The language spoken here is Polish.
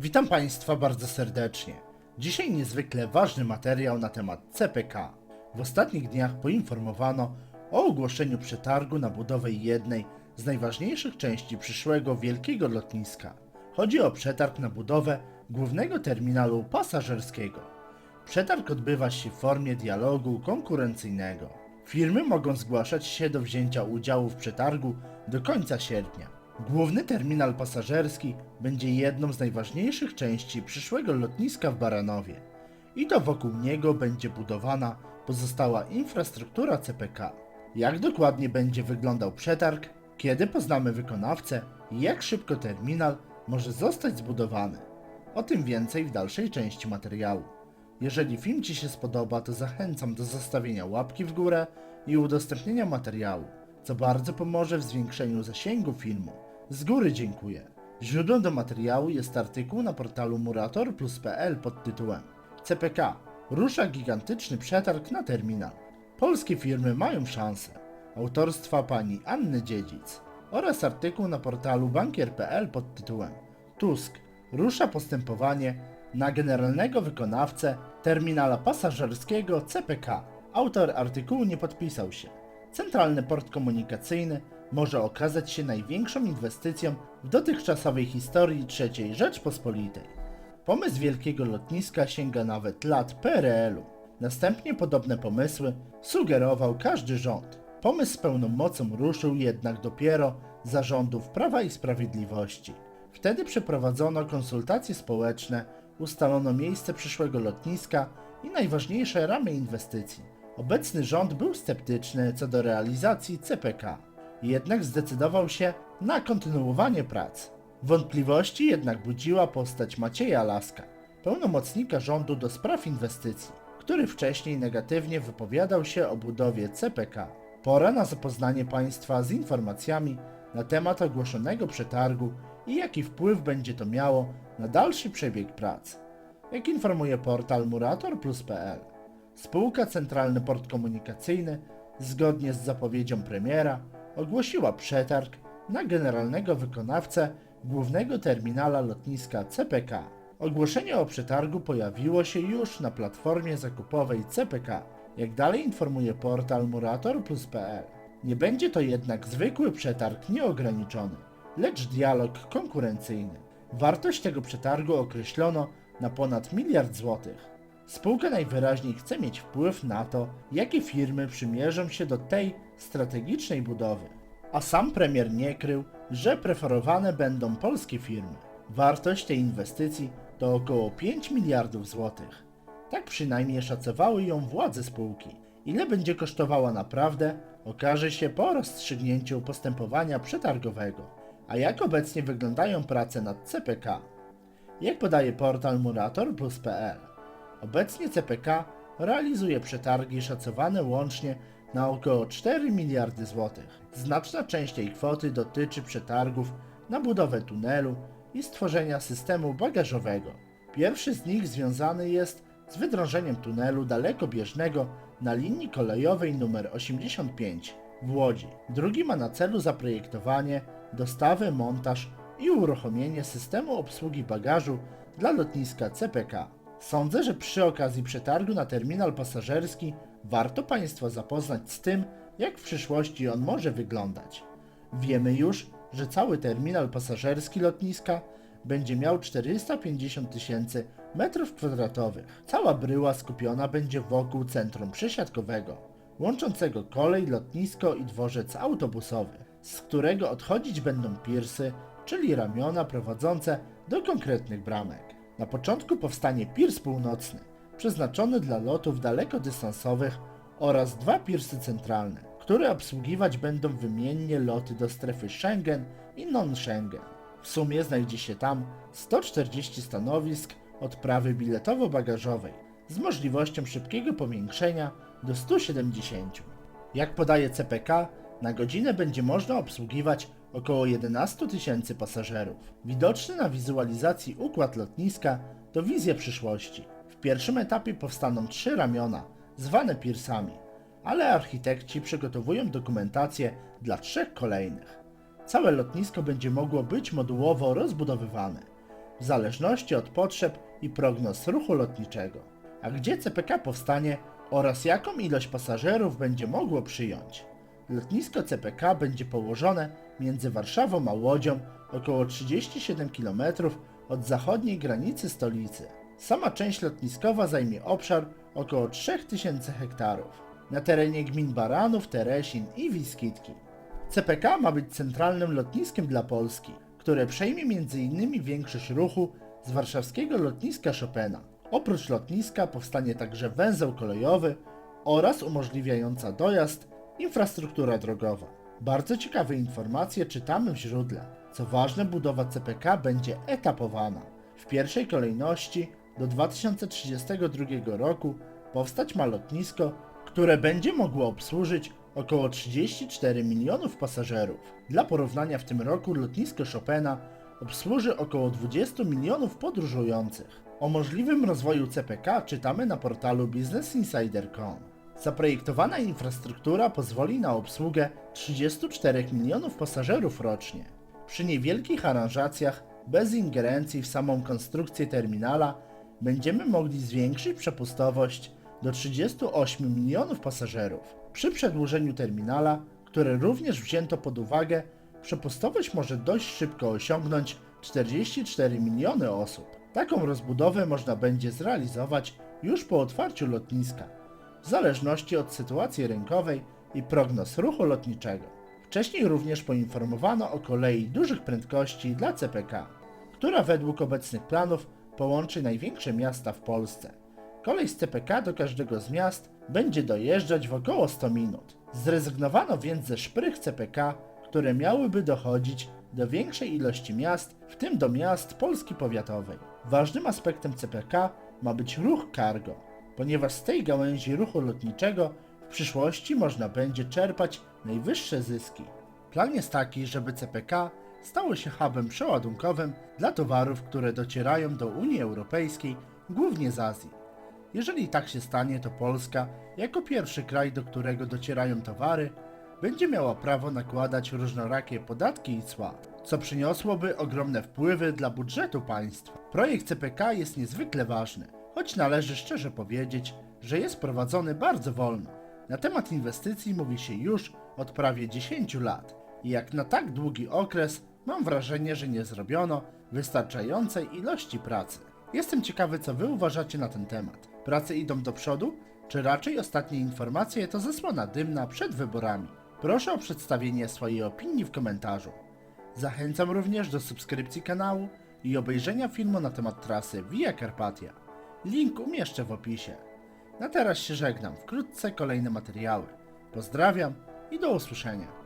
Witam Państwa bardzo serdecznie. Dzisiaj niezwykle ważny materiał na temat CPK. W ostatnich dniach poinformowano o ogłoszeniu przetargu na budowę jednej z najważniejszych części przyszłego wielkiego lotniska. Chodzi o przetarg na budowę głównego terminalu pasażerskiego. Przetarg odbywa się w formie dialogu konkurencyjnego. Firmy mogą zgłaszać się do wzięcia udziału w przetargu do końca sierpnia. Główny terminal pasażerski będzie jedną z najważniejszych części przyszłego lotniska w Baranowie. I to wokół niego będzie budowana pozostała infrastruktura CPK. Jak dokładnie będzie wyglądał przetarg, kiedy poznamy wykonawcę i jak szybko terminal może zostać zbudowany. O tym więcej w dalszej części materiału. Jeżeli film Ci się spodoba, to zachęcam do zostawienia łapki w górę i udostępnienia materiału, co bardzo pomoże w zwiększeniu zasięgu filmu. Z góry dziękuję. Źródłem do materiału jest artykuł na portalu muratorplus.pl pod tytułem CPK rusza gigantyczny przetarg na terminal. Polskie firmy mają szansę. Autorstwa pani Anny Dziedzic oraz artykuł na portalu bankier.pl pod tytułem Tusk rusza postępowanie na generalnego wykonawcę terminala pasażerskiego CPK. Autor artykułu nie podpisał się. Centralny Port Komunikacyjny może okazać się największą inwestycją w dotychczasowej historii III Rzeczpospolitej. Pomysł wielkiego lotniska sięga nawet lat PRL-u. Następnie podobne pomysły sugerował każdy rząd. Pomysł z pełną mocą ruszył jednak dopiero za rządów Prawa i Sprawiedliwości. Wtedy przeprowadzono konsultacje społeczne, ustalono miejsce przyszłego lotniska i najważniejsze ramy inwestycji. Obecny rząd był sceptyczny co do realizacji CPK, jednak zdecydował się na kontynuowanie prac. Wątpliwości jednak budziła postać Macieja Laska, pełnomocnika rządu do spraw inwestycji, który wcześniej negatywnie wypowiadał się o budowie CPK. Pora na zapoznanie państwa z informacjami na temat ogłoszonego przetargu i jaki wpływ będzie to miało na dalszy przebieg prac. Jak informuje portal muratorplus.pl, spółka Centralny Port Komunikacyjny, zgodnie z zapowiedzią premiera, ogłosiła przetarg na generalnego wykonawcę głównego terminala lotniska CPK. Ogłoszenie o przetargu pojawiło się już na platformie zakupowej CPK, jak dalej informuje portal muratorplus.pl. Nie będzie to jednak zwykły przetarg nieograniczony, lecz dialog konkurencyjny. Wartość tego przetargu określono na ponad miliard złotych. Spółka najwyraźniej chce mieć wpływ na to, jakie firmy przymierzą się do tej strategicznej budowy. A sam premier nie krył, że preferowane będą polskie firmy. Wartość tej inwestycji to około 5 miliardów złotych. Tak przynajmniej szacowały ją władze spółki. Ile będzie kosztowała naprawdę, okaże się po rozstrzygnięciu postępowania przetargowego. A jak obecnie wyglądają prace nad CPK? Jak podaje portal muratorplus.pl, obecnie CPK realizuje przetargi szacowane łącznie na około 4 miliardy złotych. Znaczna część tej kwoty dotyczy przetargów na budowę tunelu i stworzenia systemu bagażowego. Pierwszy z nich związany jest z wydrążeniem tunelu dalekobieżnego na linii kolejowej nr 85 w Łodzi. Drugi ma na celu zaprojektowanie, dostawę, montaż i uruchomienie systemu obsługi bagażu dla lotniska CPK. Sądzę, że przy okazji przetargu na terminal pasażerski warto Państwa zapoznać z tym, jak w przyszłości on może wyglądać. Wiemy już, że cały terminal pasażerski lotniska będzie miał 450 tysięcy metrów kwadratowych. Cała bryła skupiona będzie wokół centrum przesiadkowego, łączącego kolej, lotnisko i dworzec autobusowy, z którego odchodzić będą pirsy, czyli ramiona prowadzące do konkretnych bramek. Na początku powstanie pirs północny, przeznaczony dla lotów dalekodystansowych oraz dwa pirsy centralne, które obsługiwać będą wymiennie loty do strefy Schengen i non-Schengen. W sumie znajdzie się tam 140 stanowisk odprawy biletowo-bagażowej z możliwością szybkiego powiększenia do 170. Jak podaje CPK, na godzinę będzie można obsługiwać około 11 tysięcy pasażerów. Widoczny na wizualizacji układ lotniska to wizja przyszłości. W pierwszym etapie powstaną trzy ramiona, zwane pirsami, ale architekci przygotowują dokumentację dla trzech kolejnych. Całe lotnisko będzie mogło być modułowo rozbudowywane. w zależności od potrzeb i prognoz ruchu lotniczego. A gdzie CPK powstanie oraz jaką ilość pasażerów będzie mogło przyjąć? Lotnisko CPK będzie położone między Warszawą a Łodzią, około 37 km od zachodniej granicy stolicy. Sama część lotniskowa zajmie obszar około 3000 hektarów na terenie gmin Baranów, Teresin i Wiskitki. CPK ma być centralnym lotniskiem dla Polski, które przejmie m.in. większość ruchu z warszawskiego lotniska Chopina. Oprócz lotniska powstanie także węzeł kolejowy oraz umożliwiająca dojazd infrastruktura drogowa. Bardzo ciekawe informacje czytamy w źródle. Co ważne, budowa CPK będzie etapowana. W pierwszej kolejności do 2032 roku powstać ma lotnisko, które będzie mogło obsłużyć około 34 milionów pasażerów. Dla porównania w tym roku lotnisko Chopina obsłuży około 20 milionów podróżujących. O możliwym rozwoju CPK czytamy na portalu businessinsider.com. Zaprojektowana infrastruktura pozwoli na obsługę 34 milionów pasażerów rocznie. Przy niewielkich aranżacjach, bez ingerencji w samą konstrukcję terminala, będziemy mogli zwiększyć przepustowość do 38 milionów pasażerów. Przy przedłużeniu terminala, które również wzięto pod uwagę, przepustowość może dość szybko osiągnąć 44 miliony osób. Taką rozbudowę można będzie zrealizować już po otwarciu lotniska, w zależności od sytuacji rynkowej i prognoz ruchu lotniczego. Wcześniej również poinformowano o kolei dużych prędkości dla CPK, która według obecnych planów połączy największe miasta w Polsce. Kolej z CPK do każdego z miast będzie dojeżdżać w około 100 minut. Zrezygnowano więc ze szprych CPK, które miałyby dochodzić do większej ilości miast, w tym do miast Polski powiatowej. Ważnym aspektem CPK ma być ruch cargo, ponieważ z tej gałęzi ruchu lotniczego w przyszłości można będzie czerpać najwyższe zyski. Plan jest taki, żeby CPK stało się hubem przeładunkowym dla towarów, które docierają do Unii Europejskiej, głównie z Azji. Jeżeli tak się stanie, to Polska, jako pierwszy kraj, do którego docierają towary, będzie miała prawo nakładać różnorakie podatki i cła, co przyniosłoby ogromne wpływy dla budżetu państwa. Projekt CPK jest niezwykle ważny, choć należy szczerze powiedzieć, że jest prowadzony bardzo wolno. Na temat inwestycji mówi się już od prawie 10 lat i jak na tak długi okres mam wrażenie, że nie zrobiono wystarczającej ilości pracy. Jestem ciekawy, co Wy uważacie na ten temat. Prace idą do przodu, czy raczej ostatnie informacje to zasłona dymna przed wyborami? Proszę o przedstawienie swojej opinii w komentarzu. Zachęcam również do subskrypcji kanału i obejrzenia filmu na temat trasy Via Carpatia. Link umieszczę w opisie. Na teraz się żegnam, wkrótce kolejne materiały. Pozdrawiam i do usłyszenia.